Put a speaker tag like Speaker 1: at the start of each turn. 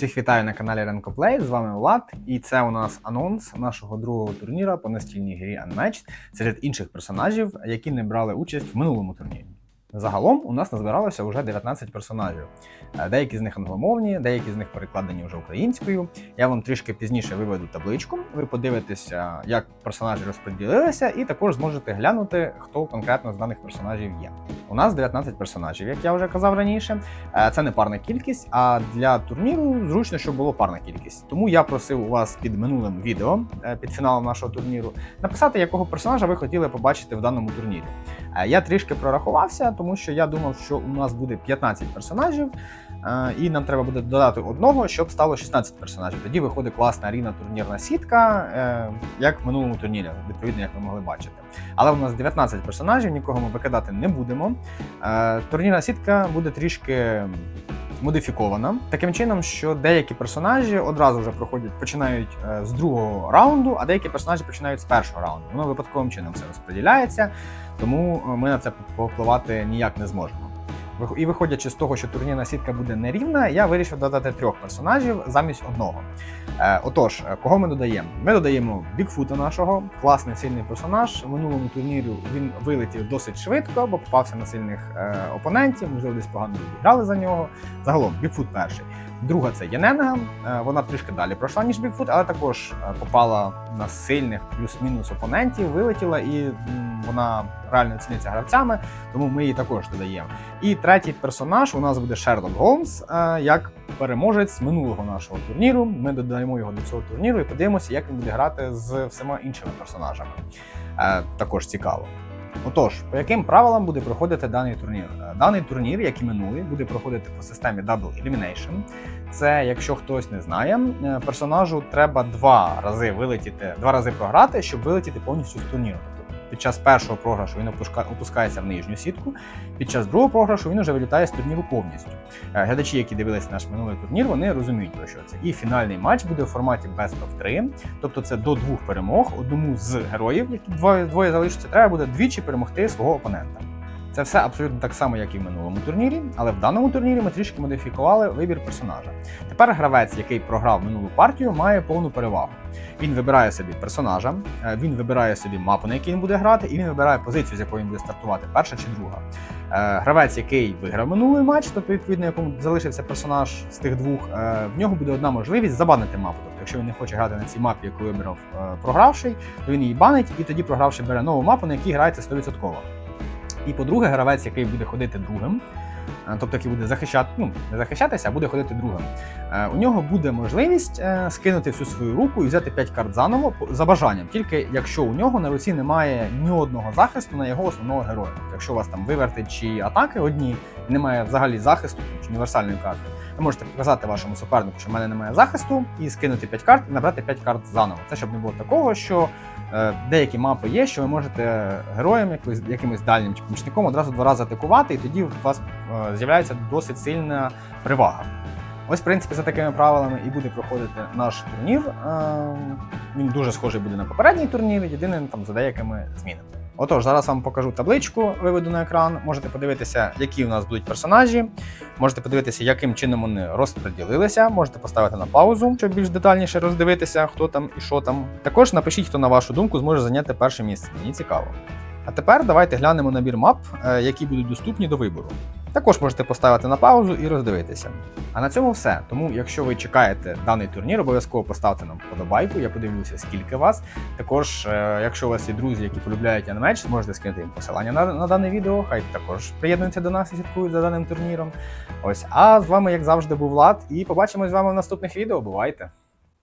Speaker 1: Всіх вітаю на каналі Ренкоплей. З вами Влад, і це у нас анонс нашого другого турніра по настільній грі Unmatched серед інших персонажів, які не брали участь в минулому турнірі. Загалом у нас назбиралося вже 19 персонажів. Е, Деякі з них англомовні, деякі з них перекладені вже українською. Я вам трішки пізніше виведу табличку. Ви подивитеся, як персонажі розподілилися, і також зможете глянути, хто конкретно з даних персонажів є. У нас 19 персонажів, як я вже казав раніше. Е, Це не парна кількість, а для турніру зручно, щоб було парна кількість. Тому я просив у вас під минулим відео, е, під фіналом нашого турніру, написати, якого персонажа ви хотіли побачити в даному турнірі. Е, Я трішки прорахувався, тому що я думав, що у нас буде 15 персонажів, е, і нам треба буде додати одного, щоб стало 16 персонажів. Тоді виходить класна рівна турнірна сітка, е, як в минулому турнірі, відповідно, як ви могли бачити. Але у нас 19 персонажів, нікого ми викидати не будемо. Турнірна сітка буде трішки модифікована таким чином, що деякі персонажі одразу вже проходять, починають е, з другого раунду, а деякі персонажі починають з першого раунду. Воно випадковим чином все розподіляється, тому е, ми на це повпливати ніяк не зможемо. І виходячи з того, що турнірна сітка буде нерівна, я вирішив додати трьох персонажів замість одного. Е, отож, е, кого ми додаємо? Ми додаємо Бікфута нашого, класний сильний персонаж. В минулому турнірі він вилетів досить швидко, бо попався на сильних е, опонентів, можливо, десь погано відіграли за нього. Загалом, Бікфут перший. Друга це Яненга. Е, вона трішки далі пройшла, ніж Бікфут, але також е, попала на сильних плюс-мінус опонентів, вилетіла і вона реально ціниться гравцями, тому ми її також додаємо. І третій персонаж у нас буде Шерлок Голмс, е, як переможець минулого нашого турніру. Ми додаємо його до цього турніру і подивимося, як він буде грати з всіма іншими персонажами. Також цікаво. Отож, по яким правилам буде проходити даний турнір? Е, Даний турнір, як і минулий, буде проходити по системі Double Elimination. Це, якщо хтось не знає, е, персонажу треба два рази вилетіти, два рази програти, щоб вилетіти повністю з турніру. Під час першого програшу він опускається в нижню сітку, під час другого програшу він вже вилітає з турніру повністю. Е, Глядачі, які дивилися наш минулий турнір, вони розуміють про що це. І фінальний матч буде у форматі Best of 3, тобто це до двох перемог. Одному з героїв, які двоє, двоє залишаться, треба буде двічі перемогти свого опонента. Це все абсолютно так само, як і в минулому турнірі, але в даному турнірі ми трішки модифікували вибір персонажа. Тепер гравець, який програв минулу партію, має повну перевагу. Він вибирає собі персонажа, е, він вибирає собі мапу, на якій він буде грати, і він вибирає позицію, з якої він буде стартувати, перша чи друга. Е, Гравець, який виграв минулий матч, тобто відповідно якому залишився персонаж з тих двох, е, в нього буде одна можливість забанити мапу. Тобто, якщо він не хоче грати на цій мапі, яку вибрав програвший, то він її банить, і тоді програвший бере нову мапу, на якій грається 100%. І по-друге, гравець, який буде ходити другим, е, тобто який буде захищати, ну не захищатися, а буде ходити другим. е, У нього буде можливість е, скинути всю свою руку і взяти 5 карт заново за бажанням, тільки якщо у нього на руці немає ні одного захисту на його основного героя. Тобто, якщо у вас там виверти чи атаки одні, немає взагалі захисту чи універсальної карти, ви можете показати вашому супернику, що в мене немає захисту, і скинути 5 карт і набрати 5 карт заново. Це щоб не було такого, що е, деякі мапи є, що ви можете героєм якось, якимось дальнім чи помічником одразу два рази атакувати, і тоді у вас е, з'являється досить сильна перевага. Ось, в принципі, за такими правилами і буде проходити наш турнір. Е, Він дуже схожий буде на попередній турнір, єдине там за деякими змінами. Отож, зараз вам покажу табличку, виведу на екран. Можете подивитися, які у нас будуть персонажі. Можете подивитися, яким чином вони розподілилися. Можете поставити на паузу, щоб більш детальніше роздивитися, хто там і що там. Також напишіть, хто на вашу думку зможе зайняти перше місце. Мені цікаво. А тепер давайте глянемо набір мап, е, які будуть доступні до вибору. Також можете поставити на паузу і роздивитися. А на цьому все. Тому, якщо ви чекаєте даний турнір, обов'язково поставте нам вподобайку. Я подивлюся, скільки вас. Також, е, якщо у вас є друзі, які полюбляють анімеч, можете скинути їм посилання на, на дане відео. Хай також приєднуються до нас і слідкують за даним турніром. Ось, а з вами, як завжди, був Влад, і побачимось з вами в наступних відео. Бувайте!